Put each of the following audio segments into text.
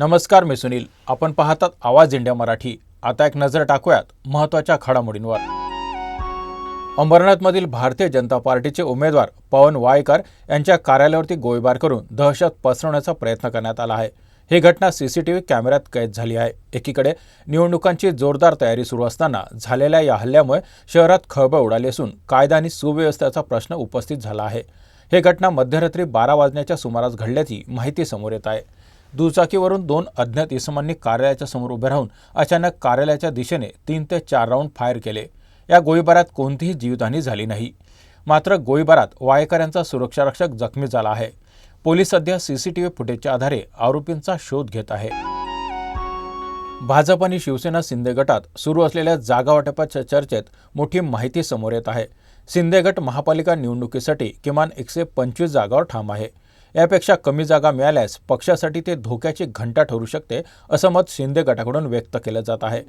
नमस्कार मी सुनील. आपण पाहतात आवाज इंडिया मराठी. आता एक नजर टाकूयात महत्त्वाच्या घडामोडींवर. अंबरनाथमधील भारतीय जनता पार्टीचे उमेदवार पवन वायकर यांच्या कार्यालयावरती गोळीबार करून दहशत पसरवण्याचा प्रयत्न करण्यात आला आहे. ही घटना सीसीटीव्ही कॅमेऱ्यात कैद झाली आहे. एकीकडे निवडणुकांची जोरदार तयारी सुरू असताना झालेल्या या हल्ल्यामुळे शहरात खळबळ उडाली असून कायदा आणि सुव्यवस्थेचा प्रश्न उपस्थित झाला आहे. ही घटना मध्यरात्री बारा वाजण्याच्या सुमारास घडल्याची माहिती समोर येत आहे. दुचाकीवरून दोन अज्ञात इसमांनी कार्यालयाच्या समोर उभे राहून अचानक कार्यालयाच्या दिशेने तीन ते चार राऊंड फायर केले. या गोळीबारात कोणतीही जीवितहानी झाली नाही. मात्र गोळीबारात वायकर यांचा सुरक्षारक्षक जखमी झाला आहे. पोलीस सध्या सीसीटीव्ही फुटेजच्या आधारे आरोपींचा शोध घेत आहे. भाजप आणि शिवसेना शिंदे गटात सुरू असलेल्या जागा वाटपाच्या चर्चेत मोठी माहिती समोर येत आहे. शिंदे गट महापालिका निवडणुकीसाठी किमान एकशे पंचवीस जागावर ठाम आहे. यापेक्षा कमी जागा मिळाल्यास पक्षासाठी ते धोक्याची घंटा ठरू शकते असं मत शिंदे गटाकडून व्यक्त केलं जात आहे.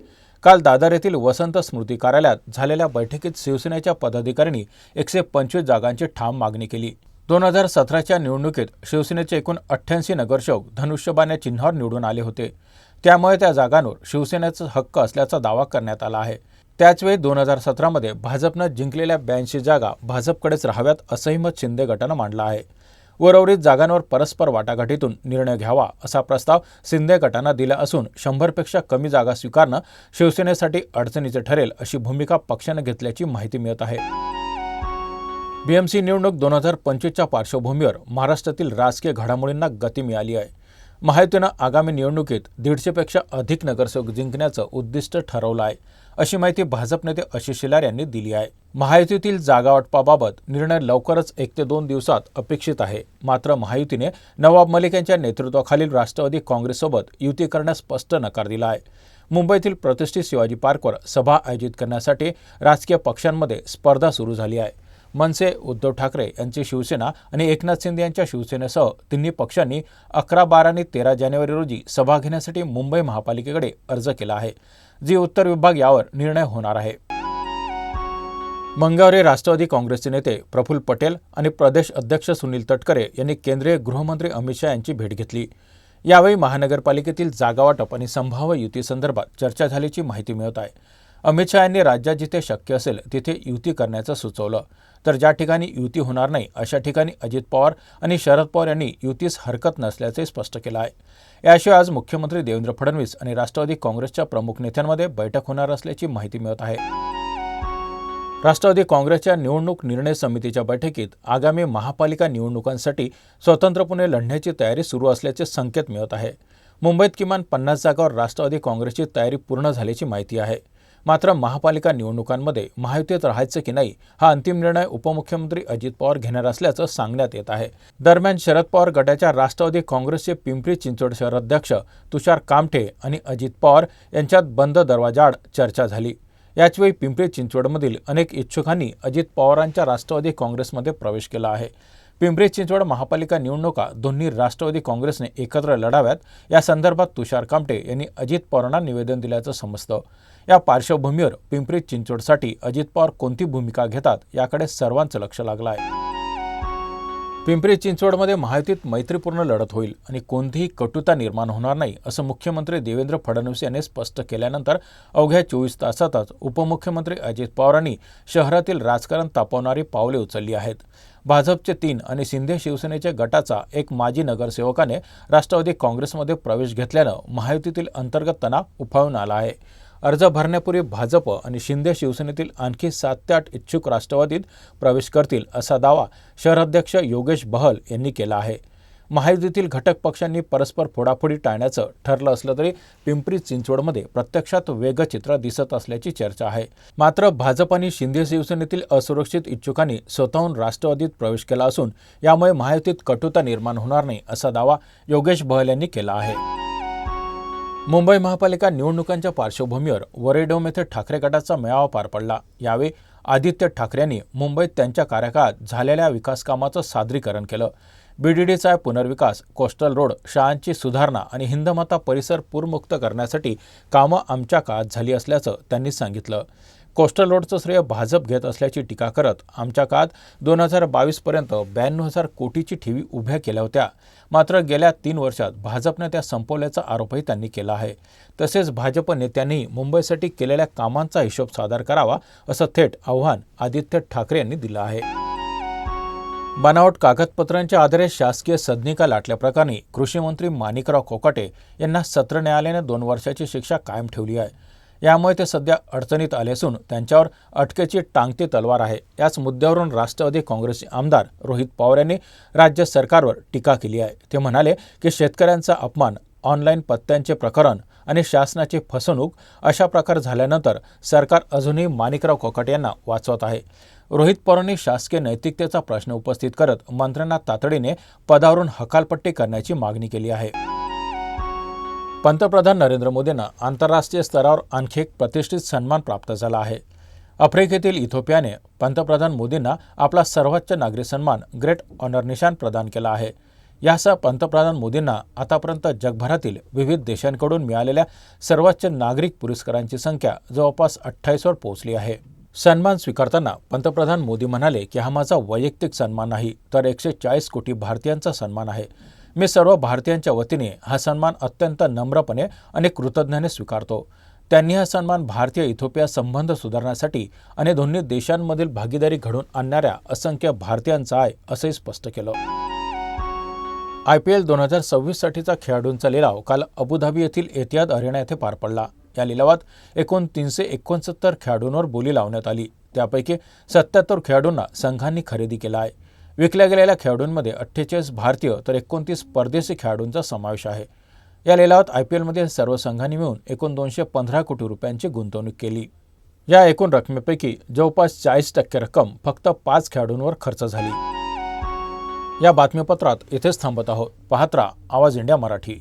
काल दादर येथील वसंत स्मृती कार्यालयात झालेल्या बैठकीत शिवसेनेच्या पदाधिकाऱ्यांनी एकशे पंचवीस जागांची ठाम मागणी केली. दोन हजार सतराच्या निवडणुकीत शिवसेनेचे एकूण अठ्ठ्याऐंशी नगरसेवक धनुष्यबाण या चिन्हावर निवडून आले होते. त्यामुळे त्या जागांवर शिवसेनेचा हक्क असल्याचा दावा करण्यात आला आहे. त्याचवेळी दोन हजार सतरामध्ये भाजपनं जिंकलेल्या ब्याऐंशी जागा भाजपकडेच राहाव्यात असंही मत शिंदे गटानं मांडलं आहे. उर्वरित जागांवर परस्पर वाटाघाटीतून निर्णय घ्यावा असा प्रस्ताव शिंदे गटानं दिला असून शंभरपेक्षा कमी जागा स्वीकारणं शिवसेनेसाठी अडचणीचे ठरेल अशी भूमिका पक्षानं घेतल्याची माहिती मिळत आहे. बीएमसी निवडणूक दोन हजार पंचवीसच्या पार्श्वभूमीवर महाराष्ट्रातील राजकीय घडामोडींना गती मिळाली आहे. महायुतीनं आगामी निवडणुकीत दीडशेपेक्षा अधिक नगरसेवक जिंकण्याचं उद्दिष्ट ठरवलं आहे. अशी माहिती भाजप नेते आशिष शेलार यांनी दिली आहे. महायुतीतील जागावाटपाबाबत निर्णय लवकरच एक ते दोन दिवसात अपेक्षित आहे. मात्र महायुतीने नवाब मलिक यांच्या नेतृत्वाखालील राष्ट्रवादी काँग्रेससोबत युती करण्यास स्पष्ट नकार दिला आहे. मुंबईतील प्रतिष्ठित शिवाजी पार्कवर सभा आयोजित करण्यासाठी राजकीय पक्षांमध्ये स्पर्धा सुरू झाली आहे. मनसे उद्धव ठाकरे यांची शिवसेना आणि एकनाथ शिंदे यांच्या शिवसेनेसह तिन्ही पक्षांनी अकरा बारा आणि तेरा जानेवारी रोजी सभा घेण्यासाठी मुंबई महापालिकेकडे अर्ज केला आहे. जी उत्तर विभाग यावर निर्णय होणार आहे. मंगळवारी राष्ट्रवादी काँग्रेसचे नेते प्रफुल्ल पटेल आणि प्रदेश अध्यक्ष सुनील तटकरे यांनी केंद्रीय गृहमंत्री अमित शहा यांची भेट घेतली. यावेळी महानगरपालिकेतील जागावाटप आणि संभाव्य युतीसंदर्भात चर्चा झाल्याची माहिती मिळत आहे. अमित शहा यांनी राज्यात जिथे शक्य असेल तिथे युती करण्याचं सुचवलं. तर ज्या ठिकाणी युती होणार नाही अशा ठिकाणी अजित पवार आणि शरद पवार यांनी युतीस हरकत नसल्याचे स्पष्ट केलं आहे. याशिवाय आज मुख्यमंत्री देवेंद्र फडणवीस आणि राष्ट्रवादी काँग्रेसच्या प्रमुख नेत्यांमध्ये बैठक होणार असल्याची माहिती मिळत आहे. राष्ट्रवादी काँग्रेसच्या निवडणूक निर्णय समितीच्या बैठकीत आगामी महापालिका निवडणुकांसाठी स्वतंत्रपणे लढण्याची तयारी सुरू असल्याचे संकेत मिळत आहे. मुंबईत किमान पन्नास जागावर राष्ट्रवादी काँग्रेसची तयारी पूर्ण झाल्याची माहिती आहे. मात्र महापालिका निवडणुकांमध्ये महायुतीत राहायचं की नाही हा अंतिम निर्णय उपमुख्यमंत्री अजित पवार घेणार असल्याचं सांगण्यात येत आहे. दरम्यान शरद पवार गटाच्या राष्ट्रवादी काँग्रेसचे पिंपरी चिंचवड शहर अध्यक्ष तुषार कामठे आणि अजित पवार यांच्यात बंद दरवाजाआड चर्चा झाली. याचवेळी पिंपरी चिंचवडमधील अनेक इच्छुकांनी अजित पवारांच्या राष्ट्रवादी काँग्रेसमध्ये प्रवेश केला आहे. पिंपरी चिंचवड महापालिका निवडणुका दोन्ही राष्ट्रवादी काँग्रेसने एकत्र लढाव्यात. या संदर्भात तुषार कामटे यांनी अजित पवारांना निवेदन दिल्याचं समजतं. या पार्श्वभूमीवर पिंपरी चिंचवडसाठी अजित पवार कोणती भूमिका घेतात याकडे सर्वांचं लक्ष लागलं आहे. पिंपरी चिंचवडमध्ये महायुतीत मैत्रीपूर्ण लढत होईल आणि कोणतीही कटुता निर्माण होणार नाही असं मुख्यमंत्री देवेंद्र फडणवीस यांनी स्पष्ट केल्यानंतर अवघ्या चोवीस तासातच उपमुख्यमंत्री अजित पवारांनी शहरातील राजकारण तापवणारी पावले उचलली आहेत. भाजपचे तीन आणि शिंदे शिवसेनेच्या गटाचा एक माजी नगरसेवकाने राष्ट्रवादी काँग्रेसमध्ये प्रवेश घेतल्यानं महायुतीतील अंतर्गत तणाव उफाळून आला आहे. अर्ज भरण्यापूर्वी भाजप आणि शिंदे शिवसेनेतील आणखी सात ते आठ इच्छुक राष्ट्रवादीत प्रवेश करतील असा दावा शहराध्यक्ष योगेश बहल यांनी केला आहे. महायुतीतील घटक पक्षांनी परस्पर फोडाफोडी टाळण्याचं ठरलं असलं तरी पिंपरी चिंचवडमध्ये प्रत्यक्षात वेगचित्र दिसत असल्याची चर्चा आहे. मात्र भाजप आणि शिंदे शिवसेनेतील असुरक्षित इच्छुकांनी स्वतःहून राष्ट्रवादीत प्रवेश केला असून यामुळे महायुतीत कटुता निर्माण होणार नाही असा दावा योगेश बहल यांनी केला आहे. मुंबई महापालिका निवडणुकांच्या पार्श्वभूमीवर वरेडोम येथे ठाकरे गटाचा मेळावा पार पडला. यावेळी आदित्य ठाकरेंनी मुंबईत त्यांच्या कार्यकाळात झालेल्या विकासकामाचं सादरीकरण केलं. बीडीडीचा पुनर्विकास कोस्टल रोड शाळांची सुधारणा आणि हिंदमाता परिसर पूरमुक्त करण्यासाठी कामं आमच्या काळात झाली असल्याचं त्यांनी सांगितलं. कोस्टल रोडचं श्रेय भाजप घेत असल्याची टीका करत आमच्या काळात दोन हजार बावीसपर्यंत ब्याण्णव हजार कोटीची ठेवी उभ्या केल्या होत्या. मात्र गेल्या तीन वर्षात भाजपने त्या संपवल्याचा आरोपही त्यांनी केला आहे. तसेच भाजप नेत्यांनी मुंबईसाठी केलेल्या कामांचा हिशोब सादर करावा असं थेट आव्हान आदित्य ठाकरे यांनी दिलं आहे. बनावट कागदपत्रांच्या आधारे शासकीय सदनिका लाटल्याप्रकरणी कृषीमंत्री माणिकराव कोकाटे यांना सत्र न्यायालयाने दोन वर्षाची शिक्षा कायम ठेवली आहे. यामुळे ते सध्या अडचणीत आले असून त्यांच्यावर अटकेची टांगती तलवार आहे. याच मुद्द्यावरून राष्ट्रवादी काँग्रेसचे आमदार रोहित पवार यांनी राज्य सरकारवर टीका केली आहे. ते म्हणाले की शेतकऱ्यांचा अपमान ऑनलाईन पत्त्यांचे प्रकरण आणि शासनाची फसवणूक अशा प्रकार झाल्यानंतर सरकार अजूनही माणिकराव कोकाटे यांना वाचवत आहे. रोहित पवारांनी शासकीय नैतिकतेचा प्रश्न उपस्थित करत मंत्र्यांना तातडीने पदावरून हकालपट्टी करण्याची मागणी केली आहे. पंतप्रधान नरेंद्र मोदींना आंतरराष्ट्रीय स्तरावर आणखी एक प्रतिष्ठित सन्मान प्राप्त झाला आहे. आफ्रिकेतील इथोपियाने पंतप्रधान मोदींना आपला सर्वोच्च नागरी सन्मान ग्रेट ऑनर निशान प्रदान केला आहे. यासह पंतप्रधान मोदींना आतापर्यंत जगभरातील विविध देशांकडून मिळालेल्या सर्वोच्च नागरिक पुरस्कारांची संख्या जवळपास अठ्ठावीसवर पोहोचली आहे. सन्मान स्वीकारताना पंतप्रधान मोदी म्हणाले की हा माझा वैयक्तिक सन्मान नाही तर एकशे चाळीस कोटी भारतीयांचा सन्मान आहे. मी सर्व भारतीयांच्या वतीने हा सन्मान अत्यंत नम्रपणे आणि कृतज्ञाने स्वीकारतो. त्यांनी हा सन्मान भारतीय इथोपिया संबंध सुधारण्यासाठी आणि दोन्ही देशांमधील भागीदारी घडवून आणणाऱ्या असंख्य भारतीयांचा आहे असंही स्पष्ट केलं. आय पी एल दोन हजार सव्वीससाठीचा खेळाडूंचा लिलाव काल अबुधाबी येथील एतियाद अरेना येथे पार पडला. या लिलावात एकूण तीनशे एकोणसत्तर खेळाडूंवर बोली लावण्यात आली. त्यापैकी सत्याहत्तर खेळाडूंना संघांनी खरेदी केला आहे. विकल्या गेलेल्या खेळाडूंमध्ये अठ्ठेचाळीस भारतीय तर एकोणतीस परदेशी खेळाडूंचा समावेश आहे. या लिलावात आय पी एलमध्ये सर्व संघांनी मिळून एकूण दोनशे पंधरा कोटी रुपयांची गुंतवणूक केली. या एकूण रकमेपैकी जवळपास चाळीस टक्के रक्कम फक्त पाच खेळाडूंवर खर्च झाली. या बातमीपत्रात इथेच थांबत आहोत. पाहत राहा आवाज इंडिया मराठी.